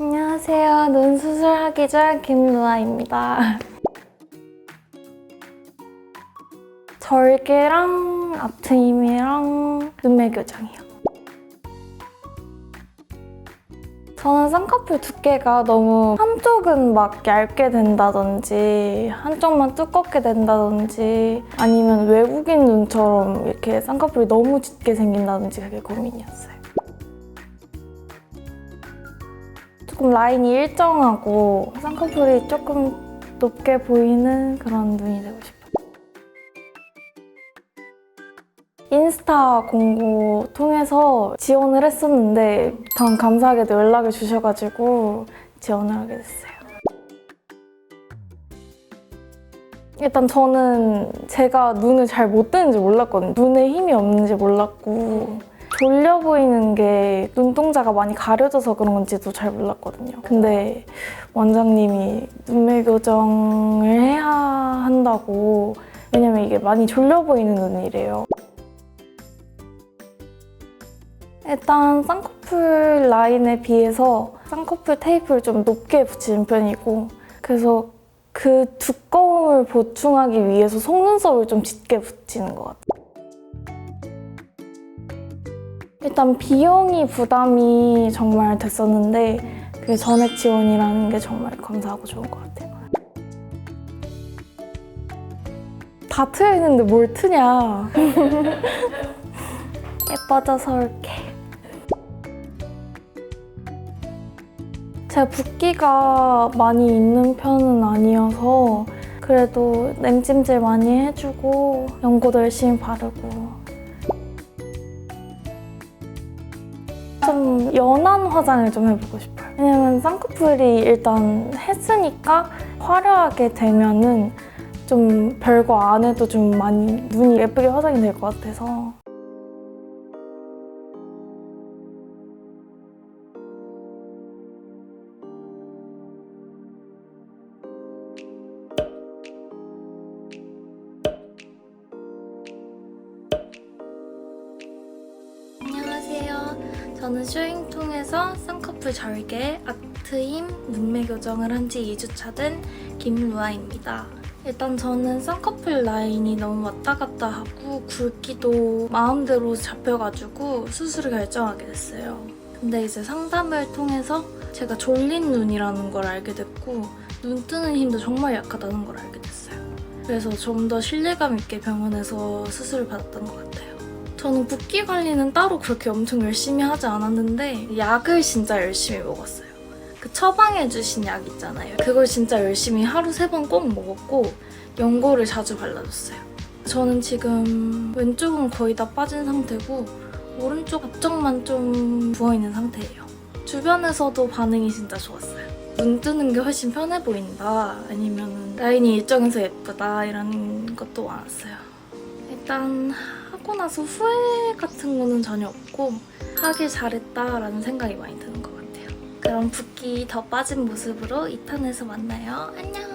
안녕하세요. 눈 수술하기 전 김루아입니다. 절개랑 앞트임이랑 눈매 교정이요. 저는 쌍꺼풀 두께가 너무 한쪽은 막 얇게 된다든지 한쪽만 두껍게 된다든지 아니면 외국인 눈처럼 이렇게 쌍꺼풀이 너무 짙게 생긴다든지 그게 고민이었어요. 조금 라인이 일정하고 쌍꺼풀이 조금 높게 보이는 그런 눈이 되고 싶어요. 인스타 공고 통해서 지원을 했었는데 단 감사하게도 연락을 주셔가지고 지원을 하게 됐어요. 일단 저는 제가 눈을 잘 못 뜨는지 몰랐거든요. 눈에 힘이 없는지 몰랐고 졸려 보이는 게 눈동자가 많이 가려져서 그런 건지도 잘 몰랐거든요. 근데 원장님이 눈매 교정을 해야 한다고 왜냐면 이게 많이 졸려 보이는 눈이래요. 일단 쌍꺼풀 라인에 비해서 쌍꺼풀 테이프를 좀 높게 붙이는 편이고 그래서 그 두꺼움을 보충하기 위해서 속눈썹을 좀 짙게 붙이는 것 같아요. 일단 비용이 부담이 정말 됐었는데 그 전액 지원이라는 게 정말 감사하고 좋은 것 같아요. 다 트여 있는데 뭘 트냐? 예뻐져서 올게. 제가 붓기가 많이 있는 편은 아니어서 그래도 냉찜질 많이 해주고 연고도 열심히 바르고 좀 연한 화장을 좀 해보고 싶어요. 왜냐면 쌍꺼풀이 일단 했으니까 화려하게 되면은 좀 별거 안 해도 좀 많이 눈이 예쁘게 화장이 될 것 같아서 저는 쇼잉 통해서 쌍꺼풀 절개, 아트임, 눈매 교정을 한 지 2주차 된 김루아입니다. 일단 저는 쌍꺼풀 라인이 너무 왔다 갔다 하고 굵기도 마음대로 잡혀가지고 수술을 결정하게 됐어요. 근데 이제 상담을 통해서 제가 졸린 눈이라는 걸 알게 됐고 눈 뜨는 힘도 정말 약하다는 걸 알게 됐어요. 그래서 좀 더 신뢰감 있게 병원에서 수술을 받았던 것 같아요. 저는 붓기 관리는 따로 그렇게 엄청 열심히 하지 않았는데 약을 진짜 열심히 먹었어요. 그 처방해주신 약 있잖아요. 그걸 진짜 열심히 하루 세 번 꼭 먹었고 연고를 자주 발라줬어요. 저는 지금 왼쪽은 거의 다 빠진 상태고 오른쪽 앞쪽만 좀 부어있는 상태예요. 주변에서도 반응이 진짜 좋았어요. 눈 뜨는 게 훨씬 편해 보인다 아니면 라인이 일정해서 예쁘다 이런 것도 많았어요. 일단 하고 나서 후회 같은 거는 전혀 없고 하길 잘했다라는 생각이 많이 드는 것 같아요. 그럼 붓기 더 빠진 모습으로 2탄에서 만나요. 안녕!